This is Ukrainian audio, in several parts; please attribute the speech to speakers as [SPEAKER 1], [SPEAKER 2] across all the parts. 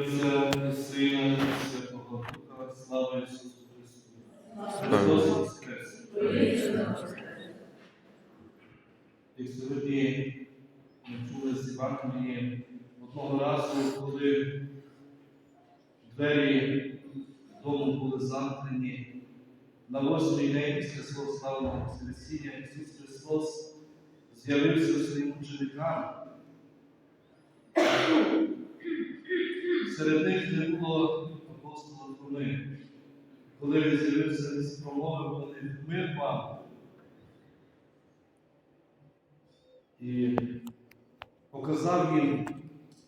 [SPEAKER 1] Отця і Сина і Святого Духа, слава Ісусу Христу. Христос Воскрес! Як сьогодні ми чули з Євангелії одного разу, коли двері дому були замкнені, на восьмий день після свого славного Воскресіння Ісус Христос з'явився своїм ученикам. Серед них не було апостола Фоми. Коли він з'явився, він спромовив до них мир вам. І показав їм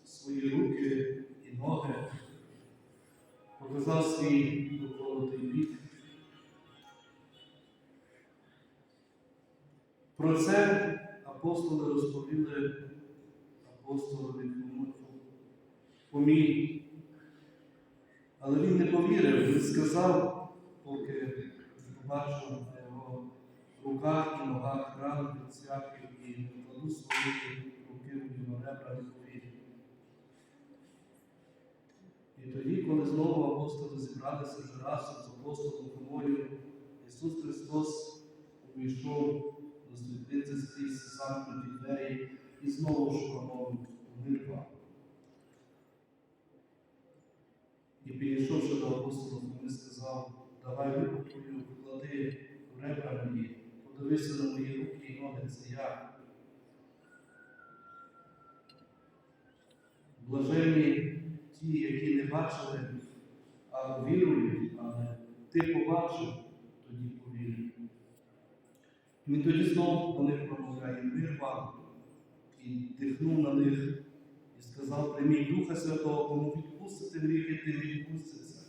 [SPEAKER 1] свої руки і ноги, показав свій доколотий бік. Про це апостоли розповіли апостолові Фомі. Але він не повірив, він сказав, поки побачив на його руках і ногах рани від цвяхів і кладу свої руки в його ребра повірив. І тоді, коли знову апостоли зібралися вже разом з апостолом Фомою, Ісус Христос увійшов до світлиці скрізь замкнуті двері і знову ж промовив мир вам. І підійшовши до апостола, Фоми, сказав, давай руку твою вклади в ребра мені, подивися на мої руки і ноги, це я. Блаженні ті, які не бачили, а вірують, але ти побачив, тоді повірив. Він тоді знову до них промовляє мир вам і дихнув на них сказав, прийміть Духа Святого, кому відпустити гріхи, тим відпуститься,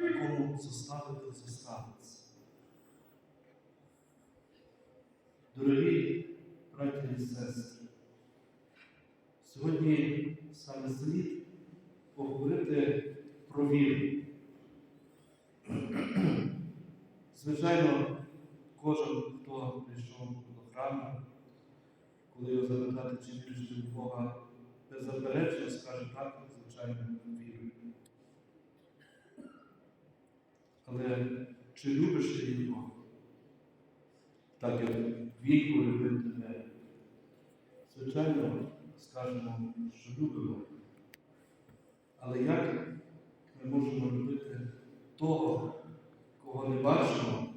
[SPEAKER 1] а кому заставити, заставиться. Дорогі браті і сестри, сьогодні саме слід поговорити про віру. Звичайно, кожен, хто прийшов до храму, коли його запитати, чи віриш в Бога, беззаперечно скаже так, звичайно, вірю. Але чи любиш ти його? Так як він полюбив тебе? Звичайно, скажемо, що любимо. Але як ми можемо любити того, кого не бачимо,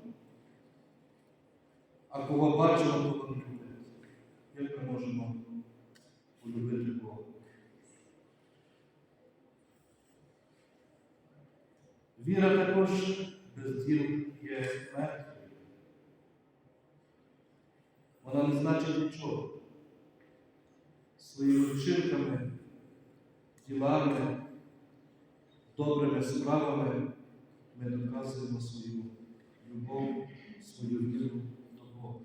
[SPEAKER 1] а кого бачимо, того не любити? Як ми можемо полюбити Бога? Віра також без діл є мертвою. Вона не значить нічого. Своїми вчинками, ділами, добрими справами ми доказуємо свою любов, свою віру до Бога.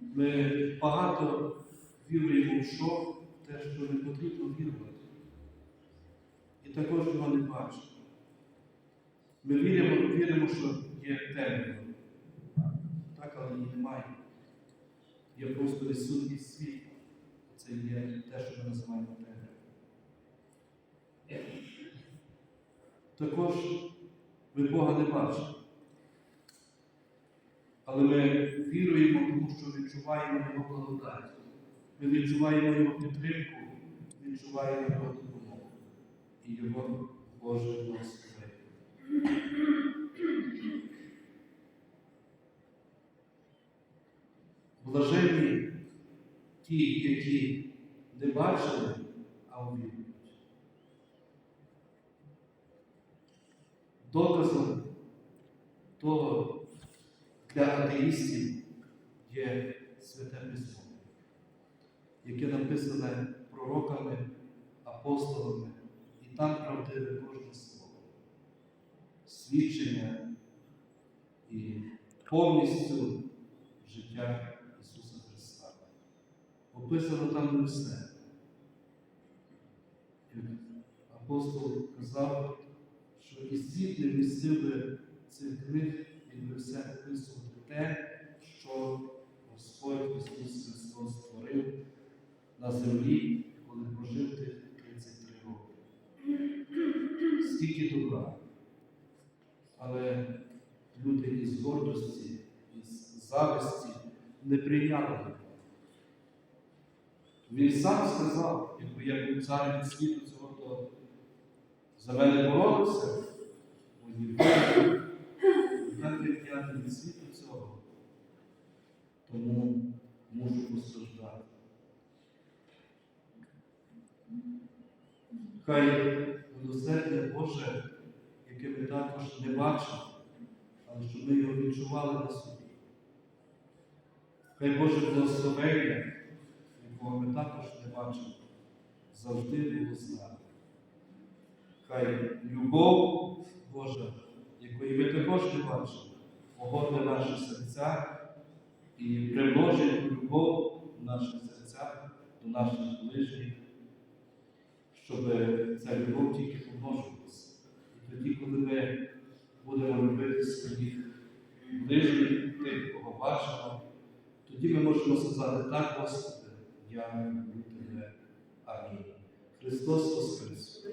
[SPEAKER 1] Ми багато віруємо в що, те, що не потрібно вірувати. Також його не бачимо. Ми віримо, віримо, що є темрява. Так, але її немає. Є просто відсутність світла. Це є те, що ми називаємо темрявою. Також ми Бога не бачимо. Але ми віруємо, тому що відчуваємо Його благодать. Ми відчуваємо Його підтримку, відчуваємо Його і Його Боже благословення. Блаженні ті, які не бачили, а увірують. Доказом того для атеїстів є святе письмо, яке написане пророками, апостолами, і там правдиве кожне слово, свідчення і повністю життя Ісуса Христа. Описано там все. Апостол казав, що і світ не містив би цих книг, якби все описувати те, що Господь Ісус Христос створив на землі, коли прожив тих не прийняли його. Він сам сказав, якби я був цар від світу цього, то за мене боролися, так як я від світу цього, тому мушу постраждати. Хай милосердя Боже, яке ми також не бачимо, але щоб ми його відчували на собі. Хай Боже благословення, якого ми також не бачимо, завжди було з нами. Хай любов Божа, якої ми також не бачимо, погодне наші серця і примножить любов в наших серцях до наших ближніх, щоб ця любов тільки помножувалася. І тоді, коли ми будемо любити своїх ближніх, тих, кого бачимо, тоді ми можемо сказати так, Господи, я люблю тебе. Амінь. Христос Воскрес!